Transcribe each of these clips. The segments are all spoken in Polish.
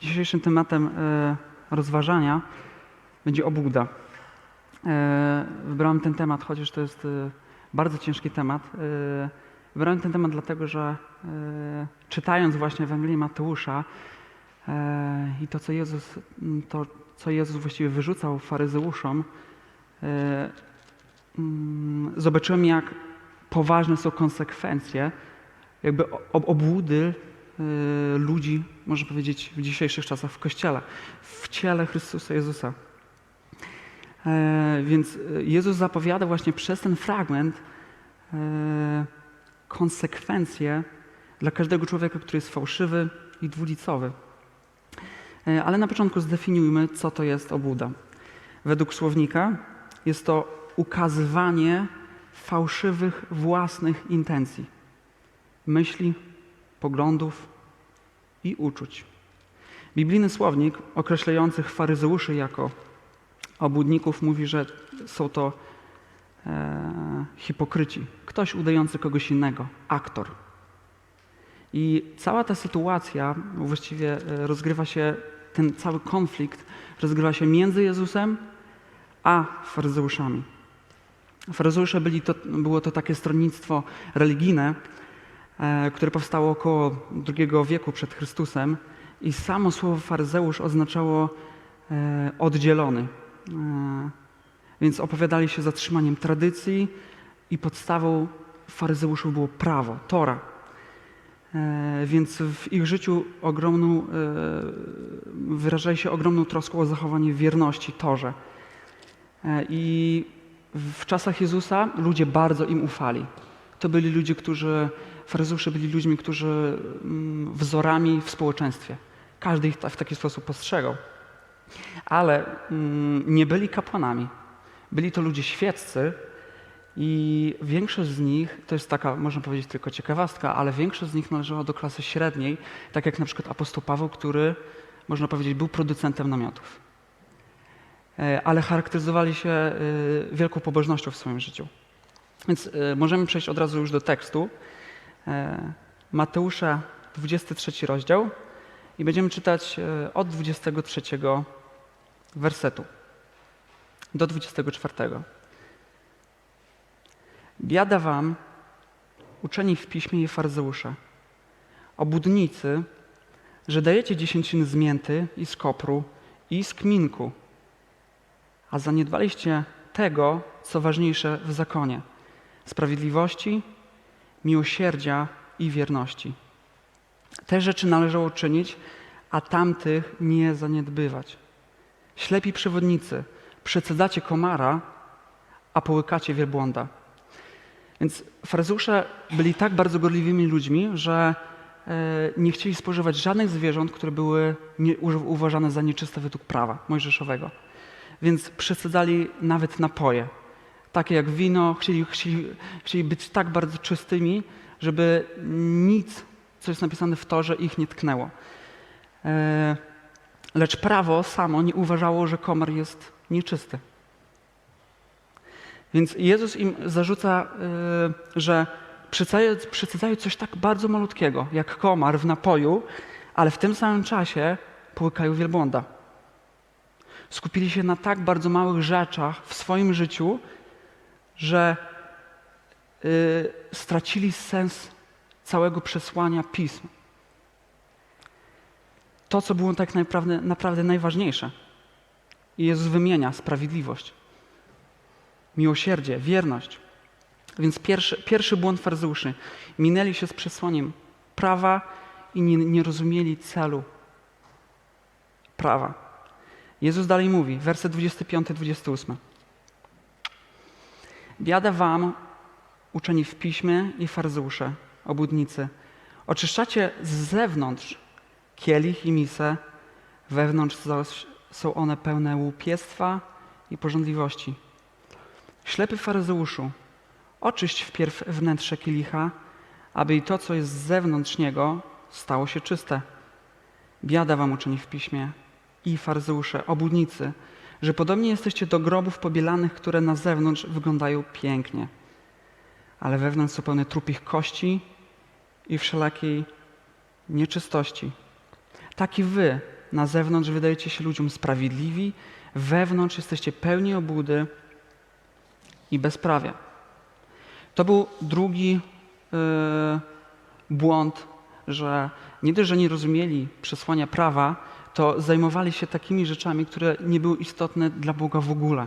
Dzisiejszym tematem e, rozważania będzie obłuda. E, Wybrałem ten temat, chociaż to jest e, bardzo ciężki temat. Wybrałem ten temat dlatego, że czytając właśnie Ewangelię Mateusza i to, co Jezus, to, co Jezus właściwie wyrzucał faryzeuszom, zobaczyłem, jak poważne są konsekwencje jakby ob- obłudy ludzi, można powiedzieć, w dzisiejszych czasach w Kościele, w ciele Chrystusa Jezusa. E, Więc Jezus zapowiada właśnie przez ten fragment e, konsekwencje dla każdego człowieka, który jest fałszywy i dwulicowy. E, Ale na początku zdefiniujmy, co to jest obłuda. Według słownika jest to ukazywanie fałszywych własnych intencji, myśli, poglądów i uczuć. Biblijny słownik określających faryzeuszy jako obłudników mówi, że są to e, hipokryci, ktoś udający kogoś innego, aktor. I cała ta sytuacja, właściwie e, rozgrywa się, ten cały konflikt rozgrywa się między Jezusem a faryzeuszami. Faryzeusze byli to, było to takie stronnictwo religijne, które powstało około II wieku przed Chrystusem i samo słowo faryzeusz oznaczało e, oddzielony. E, więc opowiadali się zatrzymaniem tradycji i podstawą faryzeuszów było prawo, Tora. E, Więc w ich życiu ogromną, e, wyrażali się ogromną troską o zachowanie wierności Torze. E, I w czasach Jezusa ludzie bardzo im ufali. To byli ludzie, którzy, faryzeusze byli ludźmi, którzy mm, wzorami w społeczeństwie. Każdy ich w taki sposób postrzegał. Ale mm, nie byli kapłanami. Byli to ludzie świeccy i większość z nich, to jest taka, można powiedzieć tylko ciekawostka, ale większość z nich należała do klasy średniej, tak jak na przykład apostoł Paweł, który, można powiedzieć, był producentem namiotów. E, ale charakteryzowali się e, wielką pobożnością w swoim życiu. Więc e, możemy przejść od razu już do tekstu. E, Mateusza, 23 rozdział i będziemy czytać e, od 23 wersetu do 24. Biada wam, uczeni w piśmie i faryzeusze, obudnicy, że dajecie dziesięciny z mięty i z kopru i z kminku, a zaniedbaliście tego, co ważniejsze w zakonie sprawiedliwości, miłosierdzia i wierności. Te rzeczy należało czynić, a tamtych nie zaniedbywać. Ślepi przewodnicy, przecedzacie komara, a połykacie wielbłąda. Więc faryzeusze byli tak bardzo gorliwymi ludźmi, że e, nie chcieli spożywać żadnych zwierząt, które były uważane za nieczyste według prawa mojżeszowego. Więc przesadzali nawet napoje, takie jak wino, chcieli, chcieli, chcieli być tak bardzo czystymi, żeby nic, co jest napisane w Torze, ich nie tknęło. E, Lecz prawo samo nie uważało, że komar jest nieczysty. Więc Jezus im zarzuca, y, że przedstawiają coś tak bardzo malutkiego, jak komar w napoju, ale w tym samym czasie połykają wielbłąda. Skupili się na tak bardzo małych rzeczach w swoim życiu, że y, stracili sens całego przesłania pism. To, co było tak naprawdę, naprawdę najważniejsze. I Jezus wymienia sprawiedliwość, miłosierdzie, wierność. Więc pierwszy, pierwszy błąd faryzeuszy. Minęli się z przesłaniem prawa i nie, nie rozumieli celu prawa. Jezus dalej mówi, werset 25-28. Biada wam, uczeni w piśmie i faryzeusze, obłudnicy. Oczyszczacie z zewnątrz kielich i misę, wewnątrz zaś są one pełne łupiestwa i porządliwości. Ślepy faryzeuszu, oczyść wpierw wnętrze kielicha, aby i to, co jest z zewnątrz niego, stało się czyste. Biada wam uczeni w piśmie i faryzeusze, obłudnicy, że podobnie jesteście do grobów pobielanych, które na zewnątrz wyglądają pięknie, ale wewnątrz są pełne trupich kości i wszelakiej nieczystości. Tak i wy Na zewnątrz wydajecie się ludziom sprawiedliwi, wewnątrz jesteście pełni obłudy i bezprawia. To był drugi yy, błąd, że nie dość, że nie rozumieli przesłania prawa, to zajmowali się takimi rzeczami, które nie były istotne dla Boga w ogóle.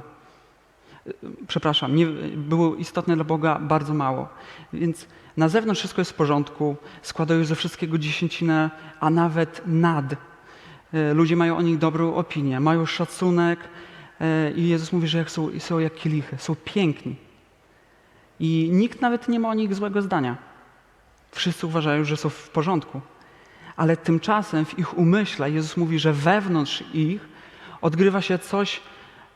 Przepraszam, nie, były istotne dla Boga bardzo mało. Więc na zewnątrz wszystko jest w porządku, składają ze wszystkiego dziesięcinę, a nawet nad. Yy, Ludzie mają o nich dobrą opinię, mają szacunek yy, i Jezus mówi, że jak są, są jak kielichy, są piękni. I nikt nawet nie ma o nich złego zdania. Wszyscy uważają, że są w porządku. Ale tymczasem w ich umyśle Jezus mówi, że wewnątrz ich odgrywa się coś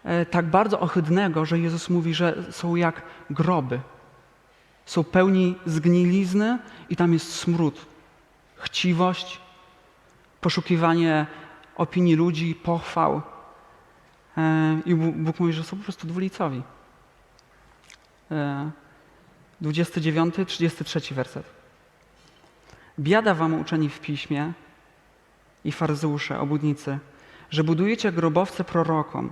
e, tak bardzo ohydnego, że Jezus mówi, że są jak groby. Są pełni zgnilizny i tam jest smród, chciwość, poszukiwanie opinii ludzi, pochwał. E, I Bóg mówi, że są po prostu dwulicowi. E, 29, 33 werset. Biada wam uczeni w piśmie i faryzeusze, obudnicy, że budujecie grobowce prorokom,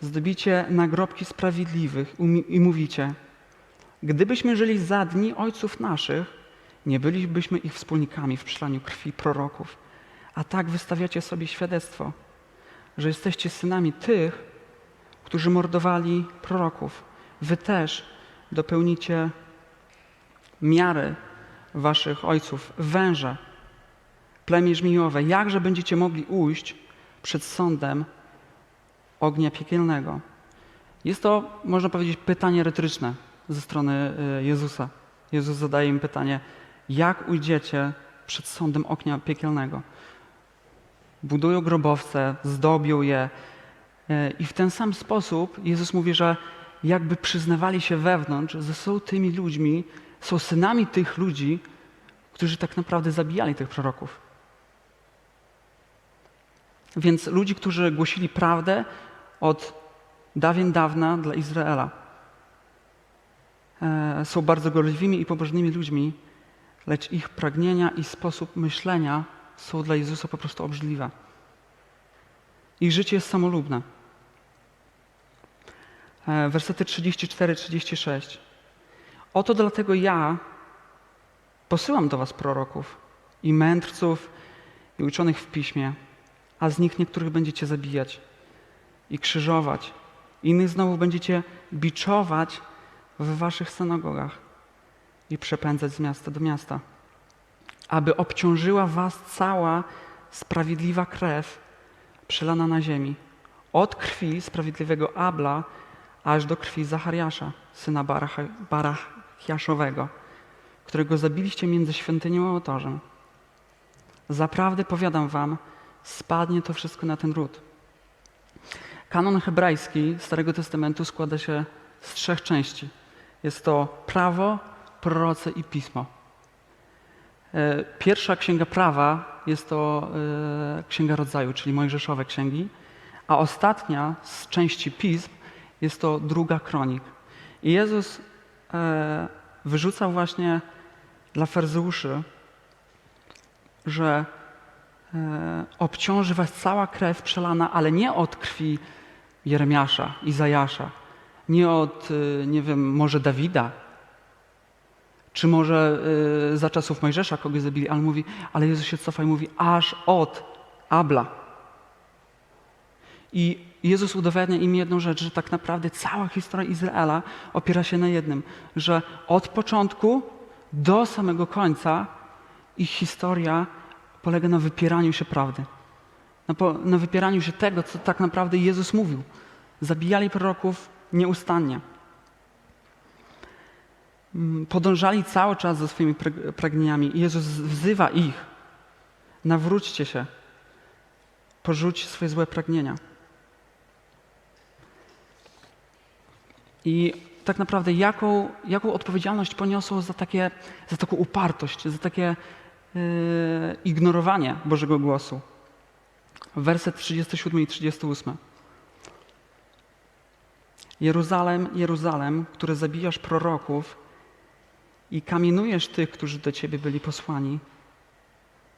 zdobicie nagrobki sprawiedliwych i mówicie, gdybyśmy żyli za dni ojców naszych, nie bylibyśmy ich wspólnikami w przelaniu krwi proroków. A tak wystawiacie sobie świadectwo, że jesteście synami tych, którzy mordowali proroków. Wy też dopełnicie miary waszych ojców, węże, plemię żmijowe. Jakże będziecie mogli ujść przed sądem ognia piekielnego? Jest to, można powiedzieć, pytanie retoryczne ze strony y, Jezusa. Jezus zadaje im pytanie, jak ujdziecie przed sądem ognia piekielnego? Budują grobowce, zdobią je y, i w ten sam sposób Jezus mówi, że jakby przyznawali się wewnątrz, że są tymi ludźmi, są synami tych ludzi, którzy tak naprawdę zabijali tych proroków. Więc ludzi, którzy głosili prawdę od dawien dawna dla Izraela, e, są bardzo gorliwymi i pobożnymi ludźmi, lecz ich pragnienia i sposób myślenia są dla Jezusa po prostu obrzydliwe. Ich życie jest samolubne. E, Wersety 34-36. Oto dlatego ja posyłam do was proroków i mędrców i uczonych w piśmie, a z nich niektórych będziecie zabijać i krzyżować, innych znowu będziecie biczować w waszych synagogach i przepędzać z miasta do miasta, aby obciążyła was cała sprawiedliwa krew przelana na ziemi, od krwi sprawiedliwego Abla aż do krwi Zachariasza, syna Baracha- Barachiaszowego, którego zabiliście między świątynią a ołtarzem. Zaprawdę powiadam wam, spadnie to wszystko na ten ród. Kanon hebrajski Starego Testamentu składa się z trzech części. Jest to prawo, proroce i pismo. E, Pierwsza księga prawa jest to e, księga rodzaju, czyli Mojżeszowe księgi, a ostatnia z części pism jest to druga kronik. I Jezus e, wyrzucał właśnie dla faryzeuszy, że e, obciąży was cała krew przelana, ale nie od krwi Jeremiasza, Izajasza, nie od, e, nie wiem, może Dawida, czy może e, za czasów Mojżesza kogoś zabili, ale mówi, ale Jezus się cofa i mówi, aż od Abla. I Jezus udowadnia im jedną rzecz, że tak naprawdę cała historia Izraela opiera się na jednym, że od początku do samego końca ich historia polega na wypieraniu się prawdy. Na, po, na wypieraniu się tego, co tak naprawdę Jezus mówił. Zabijali proroków nieustannie. Mm, Podążali cały czas za swoimi prag- pragnieniami i Jezus wzywa ich. Nawróćcie się. Porzuć swoje złe pragnienia. I tak naprawdę jaką, jaką odpowiedzialność poniosło za, takie, za taką upartość, za takie yy, ignorowanie Bożego głosu. Werset 37 i 38. Jeruzalem, Jeruzalem, który zabijasz proroków i kamienujesz tych, którzy do ciebie byli posłani.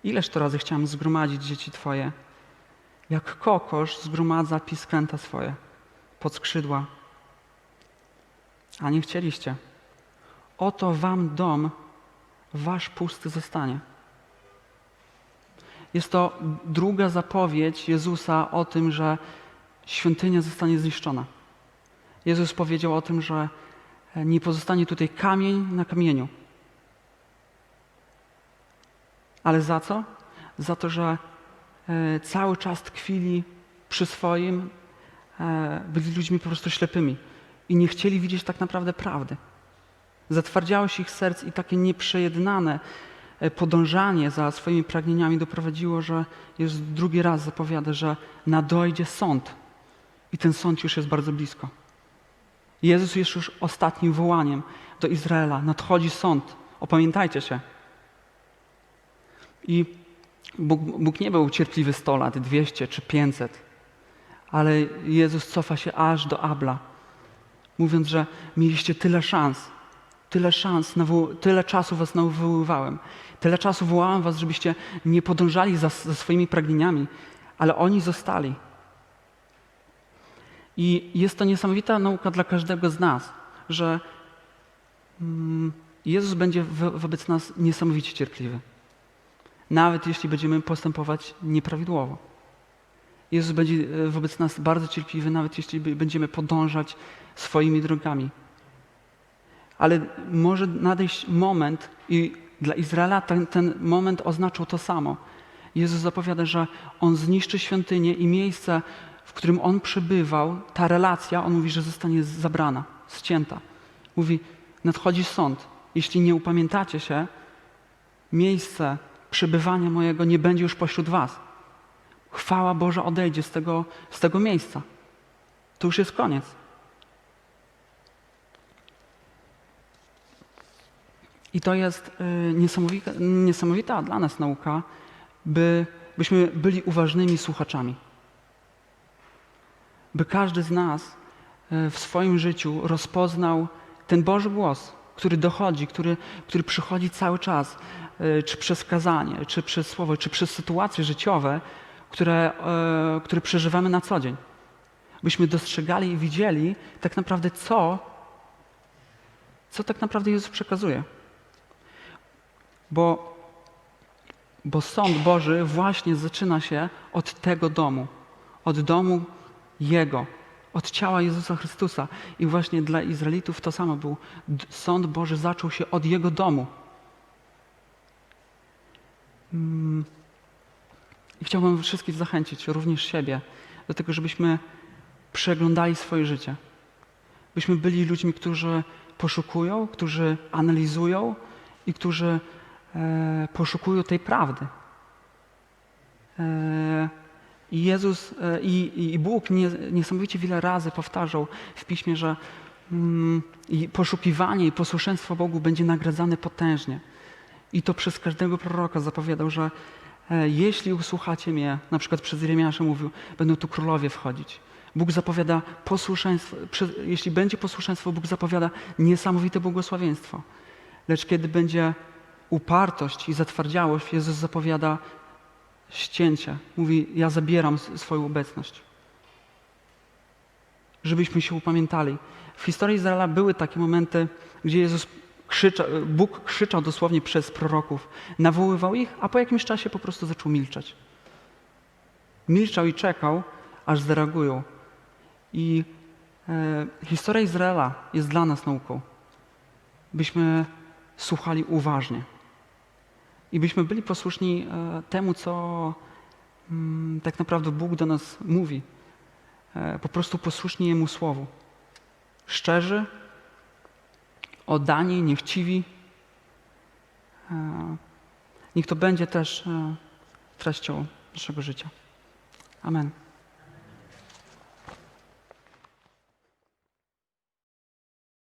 Ileż to razy chciałem zgromadzić dzieci twoje jak kokosz zgromadza piskręta swoje pod skrzydła. A nie chcieliście. Oto wam dom wasz pusty zostanie. Jest to druga zapowiedź Jezusa o tym, że świątynia zostanie zniszczona. Jezus powiedział o tym, że nie pozostanie tutaj kamień na kamieniu. Ale za co? Za to, że e, cały czas tkwili przy swoim, e, byli ludźmi po prostu ślepymi i nie chcieli widzieć tak naprawdę prawdy. Zatwardziało się ich serc i takie nieprzejednane e, podążanie za swoimi pragnieniami doprowadziło, że Jezus drugi raz zapowiada, że nadojdzie sąd i ten sąd już jest bardzo blisko. Jezus jest już ostatnim wołaniem do Izraela. Nadchodzi sąd. Opamiętajcie się. I Bóg, Bóg nie był cierpliwy 100 lat, 200 czy 500, ale Jezus cofa się aż do Abla, mówiąc, że mieliście tyle szans, tyle szans, tyle czasu was nawoływałem, tyle czasu wołałem was, żebyście nie podążali za, za swoimi pragnieniami, ale oni zostali. I jest to niesamowita nauka dla każdego z nas, że mm, Jezus będzie wo- wobec nas niesamowicie cierpliwy. Nawet jeśli będziemy postępować nieprawidłowo. Jezus będzie e, wobec nas bardzo cierpliwy, nawet jeśli będziemy podążać swoimi drogami. Ale może nadejść moment, i dla Izraela ten, ten moment oznaczał to samo. Jezus zapowiada, że On zniszczy świątynię i miejsce, w którym On przebywał, ta relacja, On mówi, że zostanie zabrana, ścięta. Mówi, nadchodzi sąd. Jeśli nie upamiętacie się, miejsce przebywania mojego nie będzie już pośród was. Chwała Boża odejdzie z tego, z tego miejsca. To już jest koniec. I to jest y, niesamowita, niesamowita dla nas nauka, by, byśmy byli uważnymi słuchaczami. By każdy z nas y, w swoim życiu rozpoznał ten Boży głos, który dochodzi, który, który przychodzi cały czas, y, czy przez kazanie, czy przez słowo, czy przez sytuacje życiowe, które, y, które przeżywamy na co dzień. Byśmy dostrzegali i widzieli tak naprawdę, co, co tak naprawdę Jezus przekazuje. Bo, bo sąd Boży właśnie zaczyna się od tego domu, od domu Jego, od ciała Jezusa Chrystusa. I właśnie dla Izraelitów to samo był. Sąd Boży zaczął się od Jego domu. Mm. I chciałbym wszystkich zachęcić, również siebie, do tego, żebyśmy przeglądali swoje życie. Byśmy byli ludźmi, którzy poszukują, którzy analizują i którzy e, poszukują tej prawdy. E, I Jezus e, i, i Bóg nie, niesamowicie wiele razy powtarzał w piśmie, że mm, i poszukiwanie i posłuszeństwo Bogu będzie nagradzane potężnie. I to przez każdego proroka zapowiadał, że jeśli usłuchacie mnie, na przykład przez Jeremiasza mówił, będą tu królowie wchodzić. Bóg zapowiada posłuszeństwo, jeśli będzie posłuszeństwo, Bóg zapowiada niesamowite błogosławieństwo. Lecz kiedy będzie upartość i zatwardziałość, Jezus zapowiada ścięcie. Mówi, ja zabieram swoją obecność. Żebyśmy się upamiętali. W historii Izraela były takie momenty, gdzie Jezus krzyczał, Bóg krzyczał dosłownie przez proroków, nawoływał ich, a po jakimś czasie po prostu zaczął milczeć. Milczał i czekał, aż zareagują. I e, historia Izraela jest dla nas nauką, byśmy słuchali uważnie i byśmy byli posłuszni e, temu, co mm, tak naprawdę Bóg do nas mówi. E, po prostu posłuszni Jemu Słowu. Szczerzy, oddani, niechciwi. E, niech to będzie też e, treścią naszego życia. Amen.